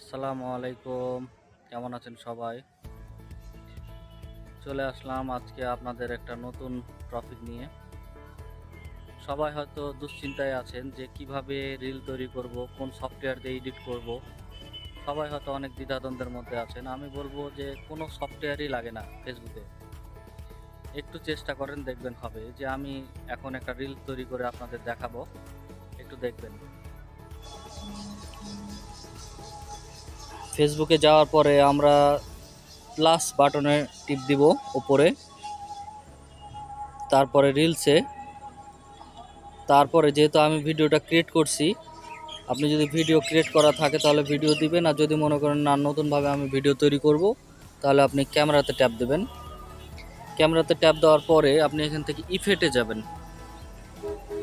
আসসালামু আলাইকুম কেমন আছেন সবাই চলে আসলাম আজকে আপনাদের একটা নতুন টপিক নিয়ে সবাই হয়তো দুশ্চিন্তায় আছেন যে কিভাবে রিল তৈরি করব কোন সফটওয়্যার দিয়ে এডিট করব সবাই হয়তো অনেক দ্বিধাদ্বন্দ্বের মধ্যে আছেন আমি বলবো যে কোনো সফটওয়্যারই লাগে না ফেসবুকে একটু চেষ্টা করেন দেখবেন হবে যে আমি এখন একটা রিল তৈরি করে আপনাদের দেখাবো একটু দেখবেন ফেসবুকে যাওয়ার পরে আমরা প্লাস বাটনে টিপ দিব ওপরে তারপরে রিলসে তারপরে যেহেতু আমি ভিডিওটা ক্রিয়েট করছি আপনি যদি ভিডিও ক্রিয়েট করা থাকে তাহলে ভিডিও দিবেন আর যদি মনে করেন না নতুনভাবে আমি ভিডিও তৈরি করব তাহলে আপনি ক্যামেরাতে ট্যাপ দেবেন ক্যামেরাতে ট্যাপ দেওয়ার পরে আপনি এখান থেকে ইফেটে যাবেন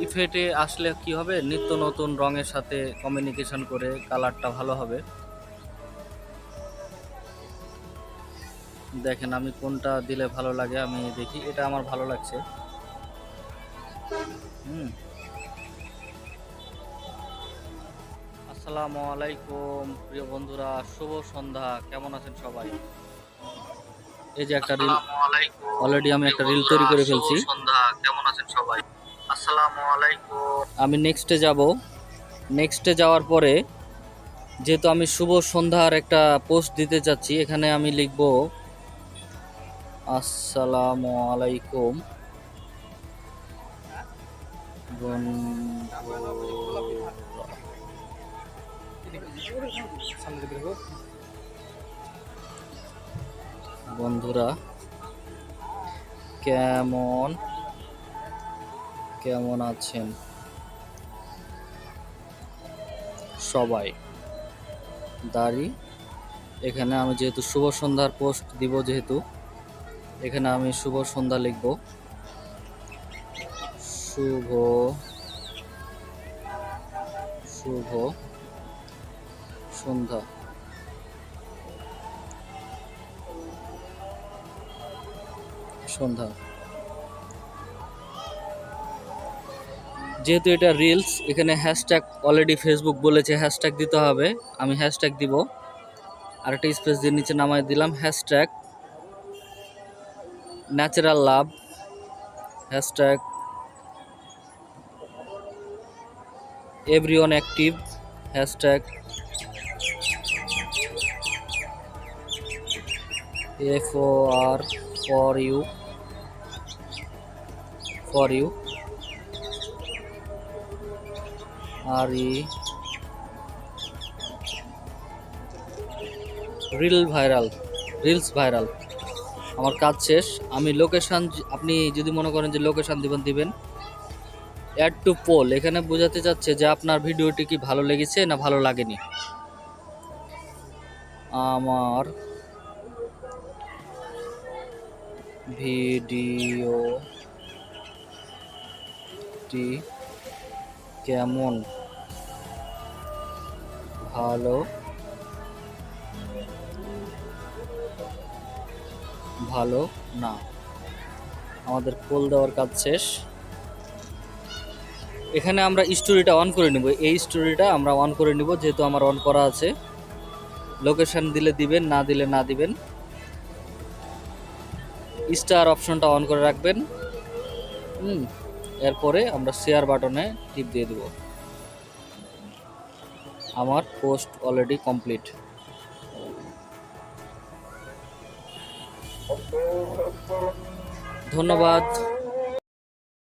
ইফেটে আসলে কি হবে নিত্য নতুন রঙের সাথে কমিউনিকেশন করে কালারটা ভালো হবে দেখেন আমি কোনটা দিলে ভালো লাগে আমি দেখি এটা আমার ভালো লাগছে হুম আসসালামু আলাইকুম প্রিয় বন্ধুরা শুভ সন্ধ্যা কেমন আছেন সবাই এই যে একটা রিল অলরেডি আমি একটা রিল তৈরি করে ফেলছি সন্ধ্যা কেমন আছেন সবাই আসসালামু আলাইকুম আমি নেক্সটে যাব নেক্সটে যাওয়ার পরে যেহেতু আমি শুভ সন্ধ্যার একটা পোস্ট দিতে চাচ্ছি এখানে আমি লিখব আসসালামু আলাইকুম বন্ধুরা কেমন কেমন আছেন সবাই দাড়ি এখানে আমি যেহেতু শুভ সন্ধ্যার পোস্ট দিব যেহেতু এখানে আমি শুভ সন্ধ্যা লিখব শুভ শুভ সন্ধ্যা সন্ধ্যা যেহেতু এটা রিলস এখানে হ্যাশট্যাগ অলরেডি ফেসবুক বলেছে হ্যাশট্যাগ দিতে হবে আমি হ্যাশট্যাগ দিব একটা স্পেস দিয়ে নিচে নামায় দিলাম hashtag Natural love, hashtag everyone active, hashtag FOR for you RE real viral reels viral আমার কাজ শেষ আমি লোকেশান আপনি যদি মনে করেন যে লোকেশান দিবেন দিবেন অ্যাড টু পোল এখানে বোঝাতে চাচ্ছে যে আপনার ভিডিওটি কি ভালো লেগেছে না ভালো লাগেনি আমার ভিডিওটি কেমন ভালো ভালো না আমাদের কোল দেওয়ার কাজ শেষ এখানে আমরা স্টোরিটা অন করে নেব এই স্টোরিটা আমরা অন করে নেব যেহেতু আমার অন করা আছে লোকেশান দিলে দিবেন না দিলে না দিবেন স্টার অপশনটা অন করে রাখবেন হুম এরপরে আমরা শেয়ার বাটনে টিপ দিয়ে দেব আমার পোস্ট অলরেডি কমপ্লিট ধন্যবাদ